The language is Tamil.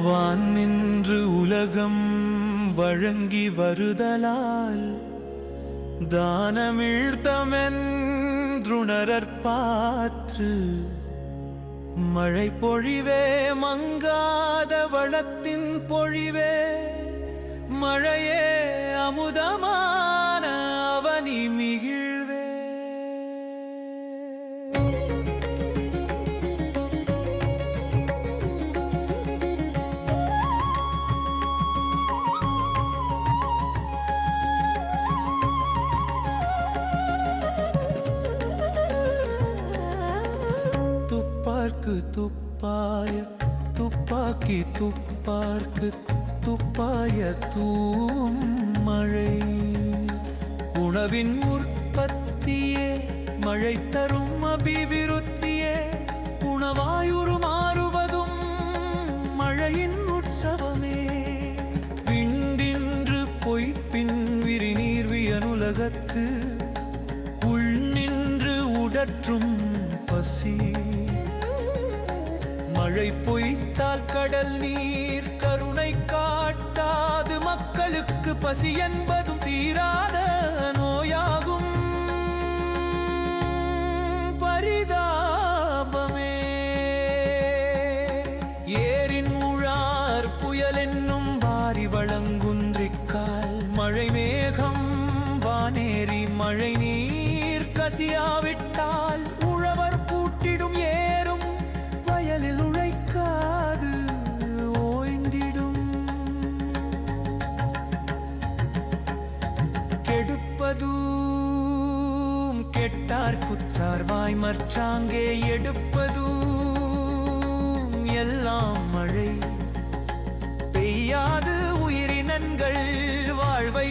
வான் நின்று உலகம் வழங்கி வருதலால் தானமிழ்த்தமென்றுணரற்பாற்று மழை பொழிவே மங்காத வளத்தின் பொழிவே மழையே அமுதமா துப்பாக்கு துப்பாய துப்பாக்கி துப்பார்க்கு துப்பாய தூம் மழை. உணவின் உற்பத்தியே மழை தரும் அபிவிருத்தியே உணவாயுரு மாறுவதும் மழையின் உற்சவமே. விண்டின்று பொய்ப்பின் விரிநீர் வியனுலகத்து உள் நின்று உடற்றும் பசி. மழை பொய்த்தால் கடல் நீர் கருணை காட்டாது மக்களுக்கு பசி என்பதும் தீராத நோயாகும். பரிதாபமே. ஏரின் உழார் புயல் என்னும் வாரி வழங்குன்றிக்கால் மழை மேகம் வானேறி மழை நீர் கசியாவிட்டால் கெட்டார் குச்சார்வாய் மற்றாங்கே எடுப்பதும் எல்லாம் மழை. பெய்யாது உயிரினங்கள் வாழ்வை